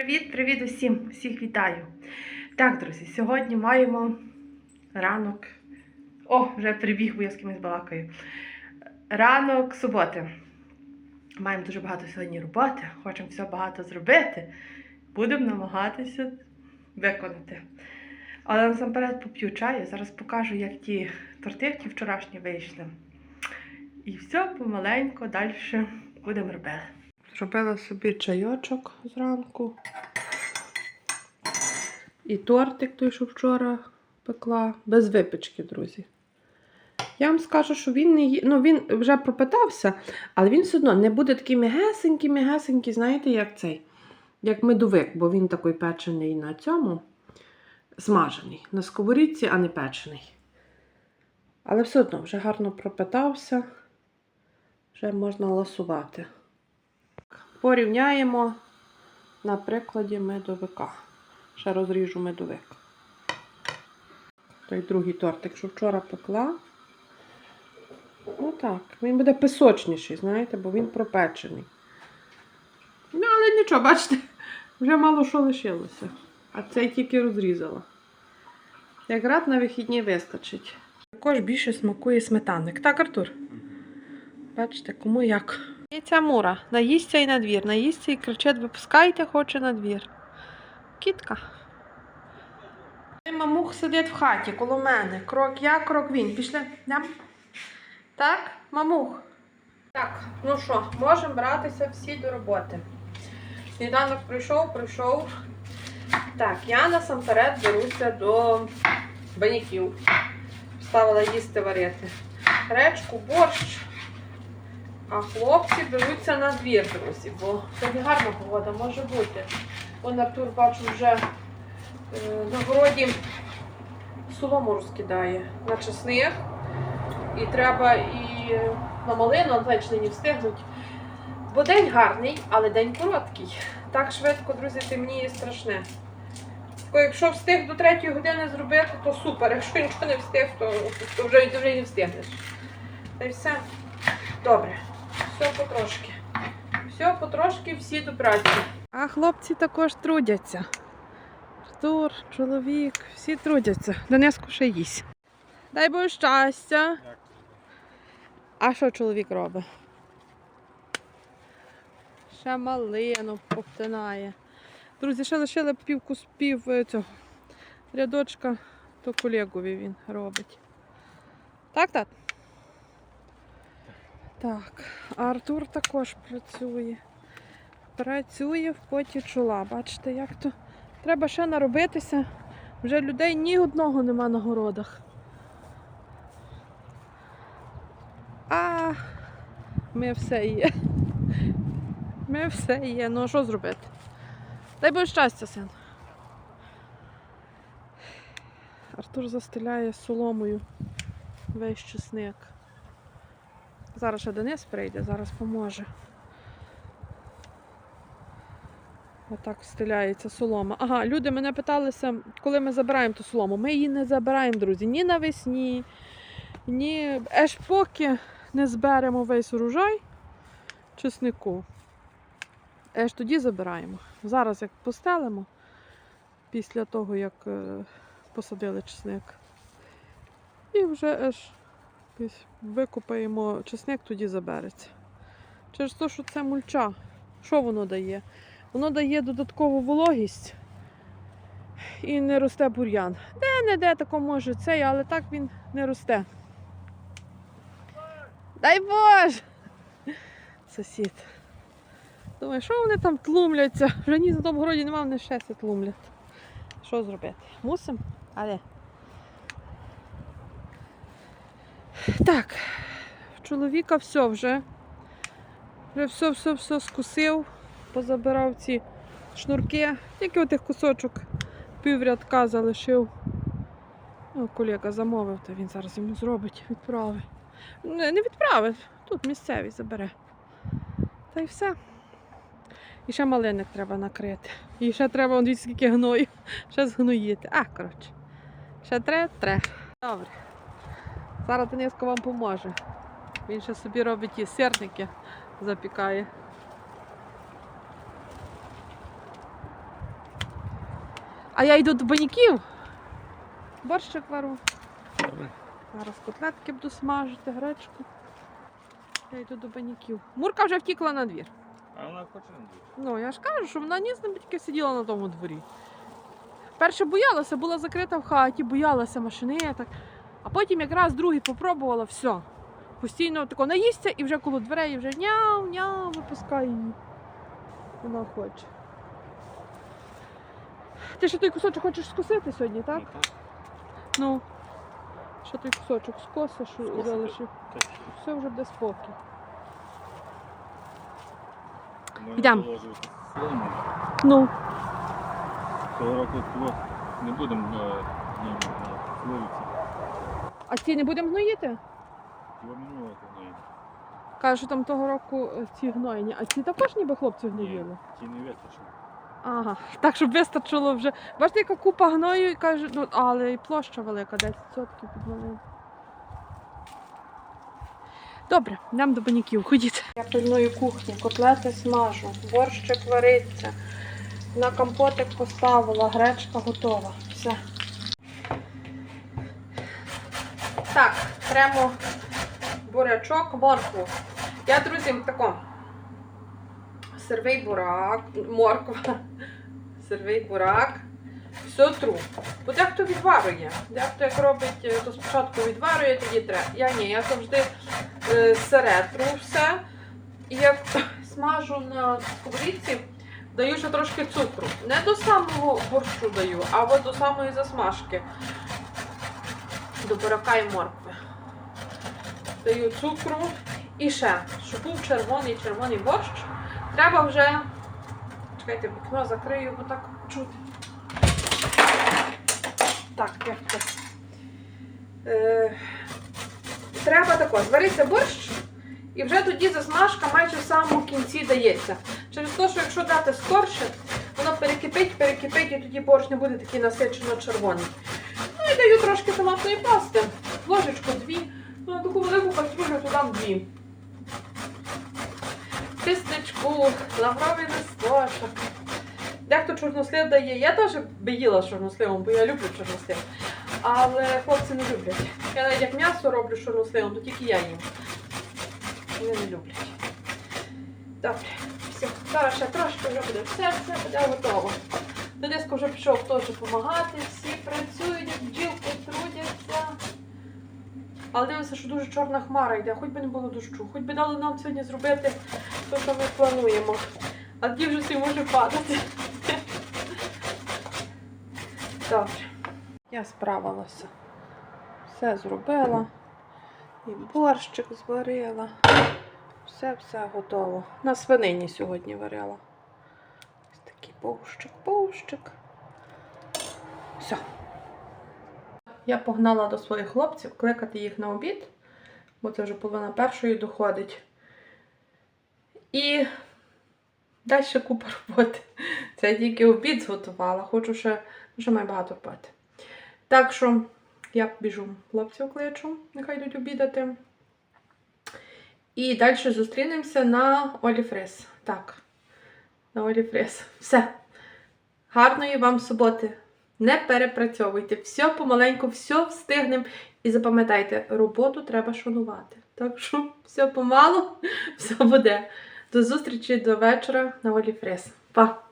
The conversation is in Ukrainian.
Привіт, привіт усім! Всіх вітаю! Так, друзі, сьогодні маємо ранок. О, вже прибіг, бо я з кимось балакаю. Ранок суботи. Маємо дуже багато сьогодні роботи, хочемо все багато зробити. Будемо намагатися виконати. Але насамперед поп'ю чаю. Зараз покажу, як ті тортивки вчорашні вийшли. І все помаленько далі будемо робити. Зробила собі чайочок зранку. І тортик той, що вчора пекла, без випічки, друзі. Я вам скажу, що він не ну, він вже пропитався, але він все одно не буде такий м'ягесенький, м'ягесенький, знаєте, як цей, як медовик, бо він такий печений на цьому, смажений. На сковорідці, а не печений. Але все одно вже гарно пропитався, вже можна ласувати. Порівняємо на прикладі медовика. Ще розріжу медовик. Той другий тортик, що вчора пекла. Ну так, він буде пісочніший, знаєте, бо він пропечений. Ну, але нічого, бачите, вже мало що лишилося. А цей тільки розрізала. Якраз на вихідні вистачить. Також більше смакує сметанник. Так, Артур? Бачите, кому як. І ця мура. Наїсться і на двір. Наїсться і кричить, випускайте, хоче на двір. Кітка. Мамух сидить в хаті коло мене. Крок я, крок він. Пішли. Йдем? Так, мамух. Так, ну що, можемо братися всі до роботи. Сніданок прийшов, прийшов. Так, я насамперед беруся до баняків. Ставила їсти варити. Гречку, борщ. А хлопці беруться на двір, друзі, бо сьогодні гарна погода може бути. Вон Артур, бачу, вже е, на городі солому розкидає на чесник. І треба і на малину, а значить не встигнуть. Бо день гарний, але день короткий. Так швидко, друзі, темніє страшне. Якщо встиг до третьої години зробити, то супер. Якщо нічого не встиг, то, то вже, вже не встигнеш. Та й все. Добре. Все потрошки. Все потрошки, всі до праці. А хлопці також трудяться. Артур, чоловік, всі трудяться. Донеску ще їсть. Дай Боже щастя. А що чоловік робить? Ще малину повтинає. Друзі, ще лишили півку пів е, цього рядочка, то колегові він робить. Так, так? Так, Артур також працює. Працює в поті чола. Бачите, як то треба ще наробитися. Вже людей ні одного нема на городах. А ми все є. Ми все є. Ну а що зробити? Дай Боже щастя, син. Артур застеляє соломою весь чесник. Зараз ще Денис прийде, зараз поможе. Отак стиляється солома. Ага, люди мене питалися, коли ми забираємо ту солому. Ми її не забираємо, друзі, ні навесні, ні аж поки не зберемо весь урожай чеснику. Аж тоді забираємо. Зараз як постелимо, після того, як е, посадили чесник. І вже аж Ось Викопаємо чесник, тоді забереться. Через те, що це мульча. Що воно дає? Воно дає додаткову вологість і не росте бур'ян. Де-не-де тако може цей, але так він не росте. Дай Боже! Сусід. Думаю, що вони там тлумляться? Вже ні за тому нема, вони ще тлумлять. Що зробити? Мусимо? Але. Так, чоловіка все вже. Вже все-все-все скусив, позабирав ці шнурки, тільки отих кусочок піврядка залишив. Ну, колега замовив, то він зараз йому зробить, відправить. Не, не відправить, тут місцевий забере. Та й все. І ще малиник треба накрити. І ще треба, он скільки гною, ще згноїти. А, коротше. Ще треба. Добре. Зараз Дениско вам поможе. Він ще собі робить і сирники, запікає. А я йду до баніків. Борщик вару. Зараз котлетки буду смажити, гречку. Я йду до баніків. Мурка вже втікла на двір. А вона хоче на двір. Ну, я ж кажу, що вона ні з ним тільки сиділа на тому дворі. Перше боялася, була закрита в хаті, боялася машинеток. А потім якраз другий попробувала, все. Постійно тако наїсться і вже коло дверей вже няу, няу, випускає її. Вона хоче. Ти ще той кусочок хочеш скусити сьогодні, так? Ну. Ну. Ще той кусочок скосиш і залишив. Все вже буде спокій. Можна Йдемо. Ну, Цього року не будемо е, на вулиці. А ці не будемо гноїти? Його минулого що там того року е, ці гнойні, а ці також ніби хлопці гноїли. Ті не вистачило. Ага, так, щоб вистачило вже. Бачите, яка купа гною і каже, ну, але і площа велика, 10 сотків під малим. Добре, йдемо до баняків, ходіть. Я пильную кухню, котлети смажу, борщик вариться. На компотик поставила, гречка готова. Все. Так, прямо бурячок, моркву. Я, друзі, тако. Сервий бурак, морква, сервий бурак, все тру. Бо дехто відварює. Дехто як робить, е, то спочатку відварює, тоді треба. Я ні, я завжди е, сире тру все. І як смажу на сковорідці, даю ще трошки цукру. Не до самого борщу даю, а до самої засмажки. До бурака і моркви. Даю цукру. І ще, щоб був червоний червоний борщ, треба вже. Чекайте, вікно закрию, бо так чути. Так, як це. Е, треба тако, звариться борщ, і вже тоді засмажка майже в самому кінці дається. Через те, що якщо дати скорше, воно перекипить, перекипить, і тоді борщ не буде такий насичено червоний. Ну і даю трошки томатної пасти. Ложечку дві. Ну, на таку велику кастрюлю то дві. Кистечку, лавровий листочок. Дехто чорнослив дає. Я теж би їла чорносливом, бо я люблю чорнослив. Але хлопці не люблять. Я навіть як м'ясо роблю чорносливом, то тільки я їм. Вони не люблять. Добре, все. Зараз ще трошки вже буде все, все буде готово. Дедиско вже пішов теж допомагати, всі працюють, Але дивимося, що дуже чорна хмара йде, хоч би не було дощу, хоч би дали нам сьогодні зробити те, що ми плануємо. А тоді вже всі може падати. Добре. Я справилася. Все зробила. І борщик зварила. Все-все готово. На свинині сьогодні варила. Ось такий повщик, повщик. Все. Я погнала до своїх хлопців кликати їх на обід, бо це вже половина першої доходить. І далі купа роботи. Це я тільки обід зготувала, хочу ще, ще маю багато роботи. Так що я біжу хлопців кличу, нехай йдуть обідати. І далі зустрінемося на Оліфрес. Так, на Оліфрес. Все. Гарної вам суботи. Не перепрацьовуйте. Все помаленьку, все встигнемо. І запам'ятайте, роботу треба шанувати. Так що все помалу, все буде. До зустрічі до вечора на Олі Оліфрес. Па!